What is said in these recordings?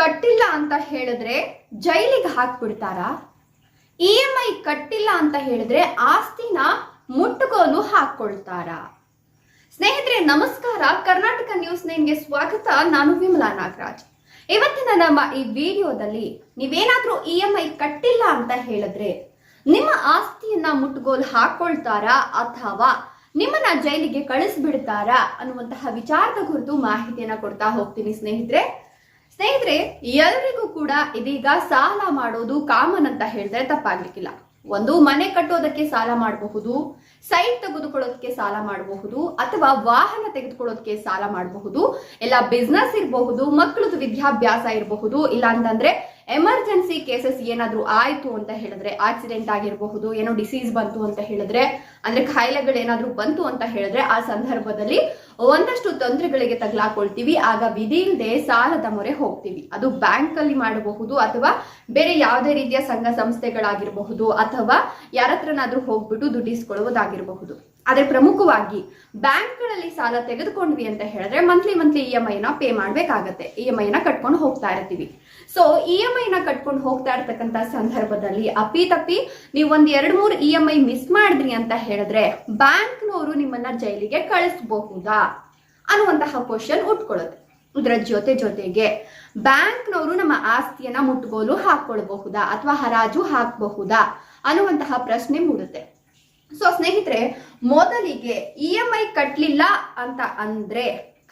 ಕಟ್ಟಿಲ್ಲ ಅಂತ ಹೇಳಿದ್ರೆ ಜೈಲಿಗೆ ಹಾಕ್ಬಿಡ್ತಾರಾ? ಇ ಎಂ ಐ ಕಟ್ಟಿಲ್ಲ ಅಂತ ಹೇಳಿದ್ರೆ ಆಸ್ತಿನ ಮುಟ್ಟುಗೋಲು ಹಾಕ್ಕೊಳ್ತಾರಾ? ಸ್ನೇಹಿತರೆ, ನಮಸ್ಕಾರ. ಕರ್ನಾಟಕ ನ್ಯೂಸ್ ನೈನ್ಗೆ ಸ್ವಾಗತ. ನಾನು ವಿಮಲಾ ನಾಗರಾಜ್. ಇವತ್ತಿನ ನಮ್ಮ ಈ ವಿಡಿಯೋದಲ್ಲಿ ನೀವೇನಾದ್ರೂ ಇ ಎಂ ಐ ಕಟ್ಟಿಲ್ಲ ಅಂತ ಹೇಳಿದ್ರೆ ನಿಮ್ಮ ಆಸ್ತಿಯನ್ನ ಮುಟ್ಟುಗೋಲು ಹಾಕೊಳ್ತಾರಾ ಅಥವಾ ನಿಮ್ಮನ್ನ ಜೈಲಿಗೆ ಕಳಿಸ್ಬಿಡ್ತಾರಾ ಅನ್ನುವಂತಹ ವಿಚಾರದ ಕುರಿತು ಮಾಹಿತಿಯನ್ನ ಕೊಡ್ತಾ ಹೋಗ್ತೀನಿ ಸ್ನೇಹಿತರೆ. ಸ್ನೇಹಿತರೆ ಎಲ್ಲರಿಗೂ ಕೂಡ ಇದೀಗ ಸಾಲ ಮಾಡೋದು ಕಾಮನ್ ಅಂತ ಹೇಳಿದ್ರೆ ತಪ್ಪಾಗ್ಲಿಕ್ಕಿಲ್ಲ. ಒಂದು ಮನೆ ಕಟ್ಟೋದಕ್ಕೆ ಸಾಲ ಮಾಡಬಹುದು, ಸೈಟ್ ತೆಗೆದುಕೊಳ್ಳೋದಕ್ಕೆ ಸಾಲ ಮಾಡಬಹುದು, ಅಥವಾ ವಾಹನ ತೆಗೆದುಕೊಳ್ಳೋದಕ್ಕೆ ಸಾಲ ಮಾಡಬಹುದು, ಇಲ್ಲ ಬಿಸ್ನೆಸ್ ಇರಬಹುದು ಮಕ್ಕಳದ್ದು ವಿದ್ಯಾಭ್ಯಾಸ ಇರಬಹುದು, ಇಲ್ಲ ಅಂತಂದ್ರೆ ಎಮರ್ಜೆನ್ಸಿ ಕೇಸಸ್ ಏನಾದರೂ ಆಯ್ತು ಅಂತ ಹೇಳಿದ್ರೆ ಆಕ್ಸಿಡೆಂಟ್ ಆಗಿರಬಹುದು, ಏನೋ ಡಿಸೀಸ್ ಬಂತು ಅಂತ ಹೇಳಿದ್ರೆ, ಅಂದ್ರೆ ಕಾಯಿಲೆಗಳು ಏನಾದ್ರೂ ಬಂತು ಅಂತ ಹೇಳಿದ್ರೆ, ಆ ಸಂದರ್ಭದಲ್ಲಿ ಒಂದಷ್ಟು ತೊಂದರೆಗಳಿಗೆ ತಗ್ಲಾಕೊಳ್ತೀವಿ. ಆಗ ವಿಧಿ ಇಲ್ಲದೆ ಸಾಲದ ಮೊರೆ ಹೋಗ್ತೀವಿ. ಅದು ಬ್ಯಾಂಕ್ ಅಲ್ಲಿ ಮಾಡಬಹುದು ಅಥವಾ ಬೇರೆ ಯಾವುದೇ ರೀತಿಯ ಸಂಘ ಸಂಸ್ಥೆಗಳಾಗಿರಬಹುದು ಅಥವಾ ಯಾರತ್ರನಾದ್ರೂ ಹೋಗ್ಬಿಟ್ಟು ದುಡ್ಡಿಸ್ಕೊಳ್ಳುವುದಾಗಿರಬಹುದು ಆದ್ರೆ ಪ್ರಮುಖವಾಗಿ ಬ್ಯಾಂಕ್ಗಳಲ್ಲಿ ಸಾಲ ತೆಗೆದುಕೊಂಡ್ವಿ ಅಂತ ಹೇಳಿದ್ರೆ ಮಂತ್ಲಿ ಮಂತ್ಲಿ ಇ ಎಂ ಐನ ಪೇ ಮಾಡ್ಬೇಕಾಗತ್ತೆ. ಇ ಎಂ ಐನ ಕಟ್ಕೊಂಡು ಹೋಗ್ತಾ ಇರ್ತೀವಿ. ಸೊ ಇ ಎಂ ಐನ ಕಟ್ಕೊಂಡು ಹೋಗ್ತಾ ಇರ್ತಕ್ಕಂಥ ಸಂದರ್ಭದಲ್ಲಿ ಅಪ್ಪಿ ತಪ್ಪಿ ನೀವು ಒಂದ್ ಎರಡು ಮೂರು ಇ ಎಂ ಐ ಮಿಸ್ ಮಾಡಿದ್ರಿ ಅಂತ ಹೇಳಿದ್ರೆ ಬ್ಯಾಂಕ್ನವರು ನಿಮ್ಮನ್ನ ಜೈಲಿಗೆ ಕಳಿಸ್ಬಹುದಾ ಅನ್ನುವಂತಹ ಕ್ವಶನ್ ಉಟ್ಕೊಳ್ಳುತ್ತೆ. ಇದರ ಜೊತೆ ಜೊತೆಗೆ ಬ್ಯಾಂಕ್ನವರು ನಮ್ಮ ಆಸ್ತಿಯನ್ನ ಮುಟ್ಟುಗೋಲು ಹಾಕೊಳ್ಬಹುದಾ ಅಥವಾ ಹರಾಜು ಹಾಕಬಹುದಾ ಅನ್ನುವಂತಹ ಪ್ರಶ್ನೆ ಮೂಡುತ್ತೆ. ಸೊ ಸ್ನೇಹಿತರೆ, ಮೊದಲಿಗೆ ಇ ಎಂ ಐ ಕಟ್ಲಿಲ್ಲ ಅಂತ ಅಂದ್ರೆ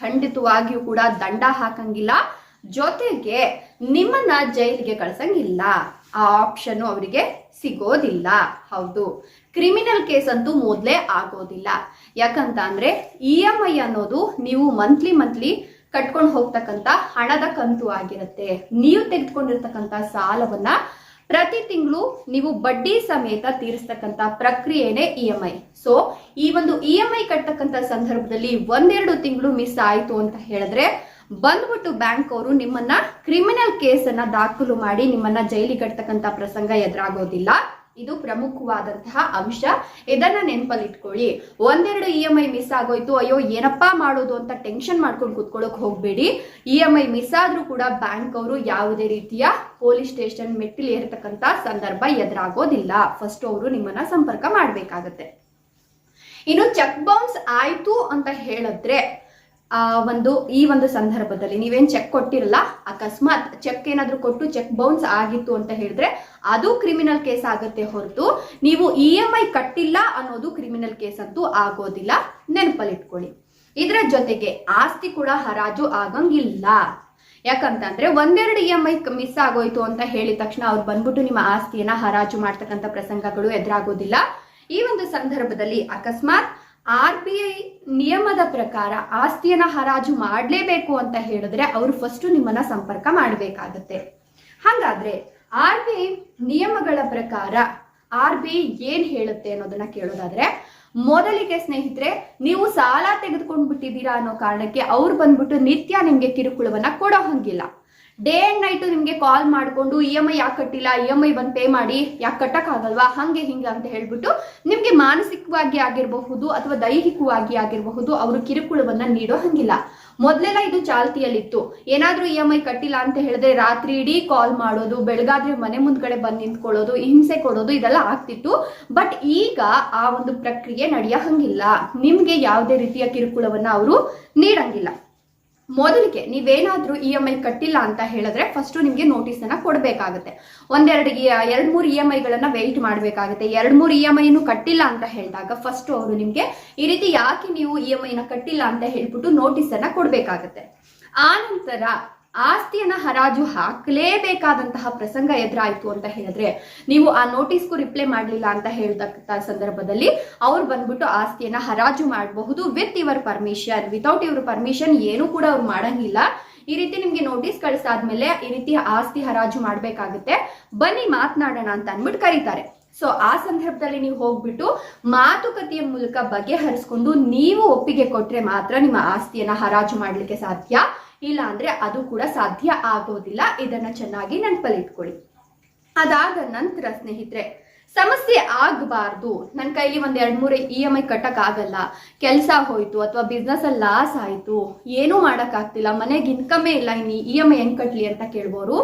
ಖಂಡಿತವಾಗಿಯೂ ಕೂಡ ದಂಡ ಹಾಕಂಗಿಲ್ಲ. ಜೊತೆಗೆ ನಿಮ್ಮನ್ನ ಜೈಲಿಗೆ ಕಳ್ಸಂಗಿಲ್ಲ. ಆ ಆಪ್ಷನ್ ಅವರಿಗೆ ಸಿಗೋದಿಲ್ಲ. ಹೌದು. ಕ್ರಿಮಿನಲ್ ಕೇಸ್ ಅಂತೂ ಮೊದಲೇ ಆಗೋದಿಲ್ಲ. ಯಾಕಂತ ಅಂದ್ರೆ ಇ ಎಂ ಐ ಅನ್ನೋದು ನೀವು ಮಂತ್ಲಿ ಮಂತ್ಲಿ ಕಟ್ಕೊಂಡು ಹೋಗ್ತಕ್ಕಂತ ಹಣದ ಕಂತು ಆಗಿರುತ್ತೆ. ನೀವು ತೆಗೆದುಕೊಂಡಿರ್ತಕ್ಕಂಥ ಸಾಲವನ್ನ ಪ್ರತಿ ತಿಂಗಳು ನೀವು ಬಡ್ಡಿ ಸಮೇತ ತೀರಿಸ್ತಕ್ಕಂತ ಪ್ರಕ್ರಿಯೆನೇ ಇ ಎಂ ಐ ಸೊ ಈ ಒಂದು ಇ ಎಂ ಐ ಕಟ್ಟತಕ್ಕಂತ ಸಂದರ್ಭದಲ್ಲಿ ಒಂದೆರಡು ತಿಂಗಳು ಮಿಸ್ ಆಯ್ತು ಅಂತ ಹೇಳಿದ್ರೆ, ಬಂದ್ಬಿಟ್ಟು ಬ್ಯಾಂಕ್ ಅವರು ನಿಮ್ಮನ್ನ ಕ್ರಿಮಿನಲ್ ಕೇಸನ್ನ ದಾಖಲು ಮಾಡಿ ನಿಮ್ಮನ್ನ ಜೈಲಿಗೆ ಕಟ್ತಕ್ಕಂತ ಪ್ರಸಂಗ ಎದುರಾಗೋದಿಲ್ಲ. ಇದು ಪ್ರಮುಖವಾದಂತಹ ಅಂಶ. ಇದನ್ನ ನೆನಪಲ್ಲಿ ಇಟ್ಕೊಳ್ಳಿ ಒಂದೆರಡು ಇ ಎಂ ಐ ಮಿಸ್ ಆಗೋಯ್ತು. ಅಯ್ಯೋ, ಏನಪ್ಪಾ ಮಾಡೋದು ಅಂತ ಟೆನ್ಷನ್ ಮಾಡ್ಕೊಂಡು ಕುತ್ಕೊಳ್ಳೋಕೆ ಹೋಗ್ಬೇಡಿ. ಇ ಎಂ ಐ ಮಿಸ್ ಆದ್ರೂ ಕೂಡ ಬ್ಯಾಂಕ್ ಅವರು ಯಾವುದೇ ರೀತಿಯ ಪೊಲೀಸ್ ಸ್ಟೇಷನ್ ಮೆಟ್ಟಿಲು ಏರ್ತಕ್ಕಂತ ಸಂದರ್ಭ ಎದುರಾಗೋದಿಲ್ಲ. ಫಸ್ಟ್ ಅವರು ನಿಮ್ಮನ್ನ ಸಂಪರ್ಕ ಮಾಡಬೇಕಾಗತ್ತೆ. ಇನ್ನು ಚೆಕ್ ಬೌನ್ಸ್ ಆಯ್ತು ಅಂತ ಹೇಳಿದ್ರೆ ಆ ಒಂದು, ಈ ಒಂದು ಸಂದರ್ಭದಲ್ಲಿ ನೀವೇನ್ ಚೆಕ್ ಕೊಟ್ಟಿರಲ್ಲ, ಅಕಸ್ಮಾತ್ ಚೆಕ್ ಏನಾದ್ರೂ ಕೊಟ್ಟು ಚೆಕ್ ಬೌನ್ಸ್ ಆಗಿತ್ತು ಅಂತ ಹೇಳಿದ್ರೆ ಅದು ಕ್ರಿಮಿನಲ್ ಕೇಸ್ ಆಗುತ್ತೆ ಹೊರತು ನೀವು ಇ ಎಂ ಐ ಕಟ್ಟಿಲ್ಲ ಅನ್ನೋದು ಕ್ರಿಮಿನಲ್ ಕೇಸ್ ಅಂತೂ ಆಗೋದಿಲ್ಲ. ನೆನಪಲ್ಲಿಟ್ಕೊಳ್ಳಿ. ಇದರ ಜೊತೆಗೆ ಆಸ್ತಿ ಕೂಡ ಹರಾಜು ಆಗಂಗಿಲ್ಲ. ಯಾಕಂತಂದ್ರೆ ಒಂದೆರಡು ಇ ಎಂ ಐ ಮಿಸ್ ಆಗೋಯ್ತು ಅಂತ ಹೇಳಿದ ತಕ್ಷಣ ಅವ್ರು ಬಂದ್ಬಿಟ್ಟು ನಿಮ್ಮ ಆಸ್ತಿಯನ್ನ ಹರಾಜು ಮಾಡ್ತಕ್ಕಂಥ ಪ್ರಸಂಗಗಳು ಎದುರಾಗೋದಿಲ್ಲ. ಈ ಒಂದು ಸಂದರ್ಭದಲ್ಲಿ ಅಕಸ್ಮಾತ್ ಆರ್ ಬಿ ಐ ನಿಯಮದ ಪ್ರಕಾರ ಆಸ್ತಿಯನ್ನ ಹರಾಜು ಮಾಡಲೇಬೇಕು ಅಂತ ಹೇಳಿದ್ರೆ ಅವರು ಫಸ್ಟ್ ನಿಮ್ಮನ್ನ ಸಂಪರ್ಕ ಮಾಡಬೇಕಾಗತ್ತೆ. ಹಾಗಾದ್ರೆ ಆರ್ ಬಿ ಐ ನಿಯಮಗಳ ಪ್ರಕಾರ ಆರ್ ಬಿ ಐ ಏನ್ ಹೇಳುತ್ತೆ ಅನ್ನೋದನ್ನ ಕೇಳೋದಾದ್ರೆ, ಮೊದಲಿಗೆ ಸ್ನೇಹಿತರೆ, ನೀವು ಸಾಲ ತೆಗೆದುಕೊಂಡು ಬಿಟ್ಟಿದ್ದೀರಾ ಅನ್ನೋ ಕಾರಣಕ್ಕೆ ಅವ್ರು ಬಂದ್ಬಿಟ್ಟು ನಿತ್ಯ ನಿಮ್ಗೆ ಕಿರುಕುಳವನ್ನ ಕೊಡೋ ಹಂಗಿಲ್ಲ. ಡೇ ಅಂಡ್ ನೈಟ್ ನಿಮ್ಗೆ ಕಾಲ್ ಮಾಡ್ಕೊಂಡು ಇ ಎಂ ಐ ಯಾಕೆ ಕಟ್ಟಿಲ್ಲ ಇ ಎಂ ಐ ಬಂದು ಪೇ ಮಾಡಿ, ಯಾಕೆ ಕಟ್ಟಕ್ ಹಾಗೆ ಹಂಗೆ ಅಂತ ಹೇಳ್ಬಿಟ್ಟು ನಿಮ್ಗೆ ಮಾನಸಿಕವಾಗಿ ಆಗಿರಬಹುದು ಅಥವಾ ದೈಹಿಕವಾಗಿ ಆಗಿರಬಹುದು ಅವರು ಕಿರುಕುಳವನ್ನ ನೀಡೋ ಹಂಗಿಲ್ಲ. ಮೊದಲೆಲ್ಲ ಇದು ಚಾಲ್ತಿಯಲ್ಲಿತ್ತು. ಏನಾದ್ರೂ ಇ ಎಂ ಐ ಕಟ್ಟಿಲ್ಲ ಅಂತ ಹೇಳಿದ್ರೆ ರಾತ್ರಿ ಇಡೀ ಕಾಲ್ ಮಾಡೋದು, ಬೆಳಗಾದ್ರೆ ಮನೆ ಮುಂದ್ಗಡೆ ಬಂದು ನಿಂತ್ಕೊಳ್ಳೋದು, ಹಿಂಸೆ ಕೊಡೋದು ಇದೆಲ್ಲ ಆಗ್ತಿತ್ತು. ಬಟ್ ಈಗ ಆ ಒಂದು ಪ್ರಕ್ರಿಯೆ ನಡೆಯ ಹಂಗಿಲ್ಲ. ನಿಮ್ಗೆ ಯಾವುದೇ ರೀತಿಯ ಕಿರುಕುಳವನ್ನ ಅವರು ನೀಡಂಗಿಲ್ಲ. ಮೊದಲಿಗೆ ನೀವೇನಾದ್ರೂ ಇ ಎಂ ಐ ಕಟ್ಟಿಲ್ಲ ಅಂತ ಹೇಳಿದ್ರೆ ಫಸ್ಟ್ ನಿಮ್ಗೆ ನೋಟಿಸ್ ಅನ್ನ ಕೊಡಬೇಕಾಗುತ್ತೆ. ಒಂದೆರಡು ಎರಡ್ ಮೂರು ಇ ಎಂ ಐಗಳನ್ನ ವೆಯ್ಟ್ ಮಾಡಬೇಕಾಗುತ್ತೆ. ಎರಡ್ ಮೂರು ಇ ಎಂ ಐನು ಕಟ್ಟಿಲ್ಲ ಅಂತ ಹೇಳಿದಾಗ ಫಸ್ಟ್ ಅವರು ನಿಮ್ಗೆ ಈ ರೀತಿ ಯಾಕೆ ನೀವು ಇ ಎಂ ಐನ ಕಟ್ಟಿಲ್ಲ ಅಂತ ಹೇಳ್ಬಿಟ್ಟು ನೋಟಿಸ್ ಅನ್ನ ಕೊಡಬೇಕಾಗುತ್ತೆ. ಆ ನಂತರ ಆಸ್ತಿಯನ್ನ ಹರಾಜು ಹಾಕಲೇಬೇಕಾದಂತಹ ಪ್ರಸಂಗ ಎದುರಾಯ್ತು ಅಂತ ಹೇಳಿದ್ರೆ ನೀವು ಆ ನೋಟಿಸ್ಗೂ ರಿಪ್ಲೈ ಮಾಡಲಿಲ್ಲ ಅಂತ ಹೇಳಿದಂತ ಸಂದರ್ಭದಲ್ಲಿ ಅವ್ರು ಬಂದ್ಬಿಟ್ಟು ಆಸ್ತಿಯನ್ನ ಹರಾಜು ಮಾಡಬಹುದು with your permission without your permission ಏನು ಕೂಡ ಅವ್ರು ಮಾಡಂಗಿಲ್ಲ. ಈ ರೀತಿ ನಿಮ್ಗೆ ನೋಟಿಸ್ ಕಳಿಸಾದ್ಮೇಲೆ ಈ ರೀತಿ ಆಸ್ತಿ ಹರಾಜು ಮಾಡಬೇಕಾಗುತ್ತೆ. ಬನ್ನಿ ಮಾತನಾಡೋಣ ಅಂತ ಅಂದ್ಬಿಟ್ಟು ಕರೀತಾರೆ. ಸೊ ಆ ಸಂದರ್ಭದಲ್ಲಿ ನೀವು ಹೋಗ್ಬಿಟ್ಟು ಮಾತುಕತೆಯ ಮೂಲಕ ಬಗೆಹರಿಸ್ಕೊಂಡು ನೀವು ಒಪ್ಪಿಗೆ ಕೊಟ್ರೆ ಮಾತ್ರ ನಿಮ್ಮ ಆಸ್ತಿಯನ್ನ ಹರಾಜು ಮಾಡ್ಲಿಕ್ಕೆ ಸಾಧ್ಯ. ಇಲ್ಲ ಅಂದ್ರೆ ಅದು ಕೂಡ ಸಾಧ್ಯ ಆಗೋದಿಲ್ಲ. ಇದನ್ನ ಚೆನ್ನಾಗಿ ನೆನಪಲ್ಲಿಟ್ಕೊಳ್ಳಿ ಅದಾದ ನಂತರ ಸ್ನೇಹಿತರೆ ಸಮಸ್ಯೆ ಆಗಬಾರ್ದು. ನನ್ನ ಕೈಲಿ ಒಂದ್ ಎರಡ್ ಮೂರು ಇ ಎಂ ಐ ಕಟ್ಟಕ್ಕಾಗಲ್ಲ. ಕೆಲಸ ಹೋಯ್ತು ಅಥವಾ ಬಿಸ್ನೆಸ್ ಅಲ್ಲಿ ಲಾಸ್ ಆಯ್ತು. ಏನೂ ಮಾಡಕ್ ಆಗ್ತಿಲ್ಲ ಮನೆಗೆ ಇನ್ಕಮೇ ಇಲ್ಲ. ಇನ್ನು ಇ ಎಂ ಐ ಹೆಂಗ್ ಕಟ್ಟಲಿ ಅಂತ ಕೇಳ್ಬೋರು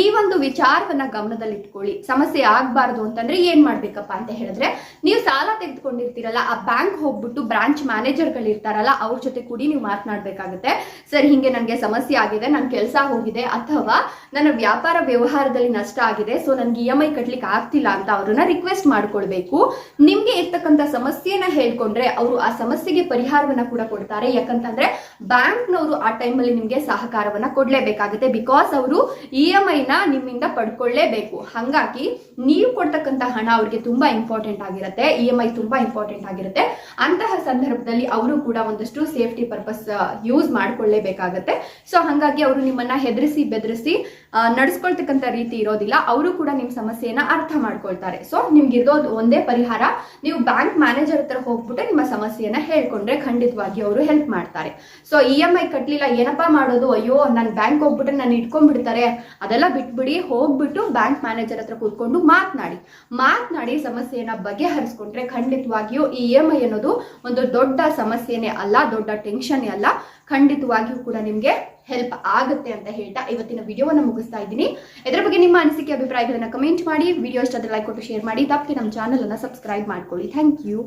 ಈ ಒಂದು ವಿಚಾರವನ್ನ ಗಮನದಲ್ಲಿ ಇಟ್ಕೊಳ್ಳಿ ಸಮಸ್ಯೆ ಆಗ್ಬಾರ್ದು ಅಂತಂದ್ರೆ ಏನ್ ಮಾಡ್ಬೇಕಪ್ಪ ಅಂತ ಹೇಳಿದ್ರೆ, ನೀವು ಸಾಲ ತೆಗೆದುಕೊಂಡಿರ್ತೀರಲ್ಲ, ಆ ಬ್ಯಾಂಕ್ ಹೋಗ್ಬಿಟ್ಟು ಬ್ರಾಂಚ್ ಮ್ಯಾನೇಜರ್ಗಳು ಇರ್ತಾರಲ್ಲ, ಅವ್ರ ಜೊತೆ ಕೂಡಿ ನೀವು ಮಾತನಾಡಬೇಕಾಗುತ್ತೆ. ಸರ್, ಹಿಂಗೆ ನನಗೆ ಸಮಸ್ಯೆ ಆಗಿದೆ ನನ್ನ ಕೆಲಸ ಹೋಗಿದೆ, ಅಥವಾ ನನ್ನ ವ್ಯಾಪಾರ ವ್ಯವಹಾರದಲ್ಲಿ ನಷ್ಟ ಆಗಿದೆ, ಸೊ ನನ್ಗೆ ಇ ಎಂ ಐ ಕಟ್ಲಿಕ್ಕೆ ಆಗ್ತಿಲ್ಲ ಅಂತ ಅವ್ರನ್ನ ರಿಕ್ವೆಸ್ಟ್ ಮಾಡ್ಕೊಳ್ಬೇಕು. ನಿಮ್ಗೆ ಇರ್ತಕ್ಕಂತ ಸಮಸ್ಯೆನ ಹೇಳ್ಕೊಂಡ್ರೆ ಅವರು ಆ ಸಮಸ್ಯೆಗೆ ಪರಿಹಾರವನ್ನ ಕೂಡ ಕೊಡ್ತಾರೆ. ಯಾಕಂತಂದ್ರೆ ಬ್ಯಾಂಕ್ನವರು ಆ ಟೈಮಲ್ಲಿ ನಿಮ್ಗೆ ಸಹಕಾರವನ್ನ ಕೊಡ್ಲೇಬೇಕಾಗುತ್ತೆ. ಬಿಕಾಸ್ ಅವರು ಇ ಎಂ ಐನ ನಿಮ್ಮಿಂದ ಪಡ್ಕೊಳ್ಳೇಬೇಕು ಹಂಗಾಗಿ ನೀವು ಕೊಡ್ತಕ್ಕಂತ ಹಣ ಅವ್ರಿಗೆ ತುಂಬಾ ಇಂಪಾರ್ಟೆಂಟ್ ಆಗಿರುತ್ತೆ. ಇ ಎಂ ಐ ತುಂಬಾ ಇಂಪಾರ್ಟೆಂಟ್ ಆಗಿರುತ್ತೆ. ಅಂತಹ ಸಂದರ್ಭದಲ್ಲಿ ಅವರು ಕೂಡ ಒಂದಷ್ಟು ಸೇಫ್ಟಿ ಪರ್ಪಸ್ ಯೂಸ್ ಮಾಡ್ಕೊಳ್ಳೇಬೇಕಾಗತ್ತೆ ಸೊ ಹಂಗಾಗಿ ಅವರು ನಿಮ್ಮನ್ನ ಹೆದರಿಸಿ, ಬೆದರಿಸಿ ನಡೆಸ್ಕೊಳ್ತಕ್ಕಂಥ ರೀತಿ ಇರೋದಿಲ್ಲ. ಅವರು ಕೂಡ ನಿಮ್ಮ ಸಮಸ್ಯೆಯನ್ನ ಅರ್ಥ ಮಾಡ್ಕೊಳ್ತಾರೆ. ಸೊ ನಿಮ್ಗೆ ಇರೋದು ಒಂದೇ ಪರಿಹಾರ. ನೀವು ಬ್ಯಾಂಕ್ ಮ್ಯಾನೇಜರ್ ಹತ್ರ ಹೋಗ್ಬಿಟ್ಟು ನಿಮ್ಮ ಸಮಸ್ಯೆಯನ್ನ ಹೇಳ್ಕೊಂಡ್ರೆ ಖಂಡಿತವಾಗಿ ಅವರು ಹೆಲ್ಪ್ ಮಾಡ್ತಾರೆ. ಸೊ ಇ ಎಂ ಐ ಕಟ್ಟಲಿಲ್ಲ ಏನಪ್ಪಾ ಮಾಡೋದು? ಅಯ್ಯೋ, ನಾನು ಬ್ಯಾಂಕ್ ಹೋಗ್ಬಿಟ್ಟು ನಾನು ಇಟ್ಕೊಂಡ್ಬಿಡ್ತಾರೆ. ಅದೆಲ್ಲ ಬಿಟ್ಬಿಡಿ, ಹೋಗ್ಬಿಟ್ಟು ಬ್ಯಾಂಕ್ ಮ್ಯಾನೇಜರ್ ಹತ್ರ ಕೂತ್ಕೊಂಡು ಮಾತನಾಡಿ. ಮಾತನಾಡಿ ಸಮಸ್ಯೆಯನ್ನ ಬಗೆಹರಿಸ್ಕೊಂಡ್ರೆ ಖಂಡಿತವಾಗಿಯೂ ಇ ಎಂ ಐ ಅನ್ನೋದು ಒಂದು ದೊಡ್ಡ ಸಮಸ್ಯೆನೇ ಅಲ್ಲ, ದೊಡ್ಡ ಟೆನ್ಷನ್ ಅಲ್ಲ. ಖಂಡಿತವಾಗಿಯೂ ಕೂಡ ನಿಮಗೆ ಹೆಲ್ಪ್ ಆಗುತ್ತೆ ಅಂತ ಹೇಳ್ತಾ ಇವತ್ತಿನ ವಿಡಿಯೋವನ್ನು ಮುಗಿಸ್ತಾ ಇದ್ದೀನಿ. ಇದರ ಬಗ್ಗೆ ನಿಮ್ಮ ಅನಿಸಿಕೆ, ಅಭಿಪ್ರಾಯಗಳನ್ನ ಕಮೆಂಟ್ ಮಾಡಿ. ವಿಡಿಯೋ ಇಷ್ಟ ಲೈಕ್ ಕೊಟ್ಟು ಶೇರ್ ಮಾಡಿ. ತಪ್ಪದೆ ನಮ್ಮ ಚಾನಲ್ ಅನ್ನ ಸಬ್ಸ್ಕ್ರೈಬ್ ಮಾಡ್ಕೊಳ್ಳಿ. Thank you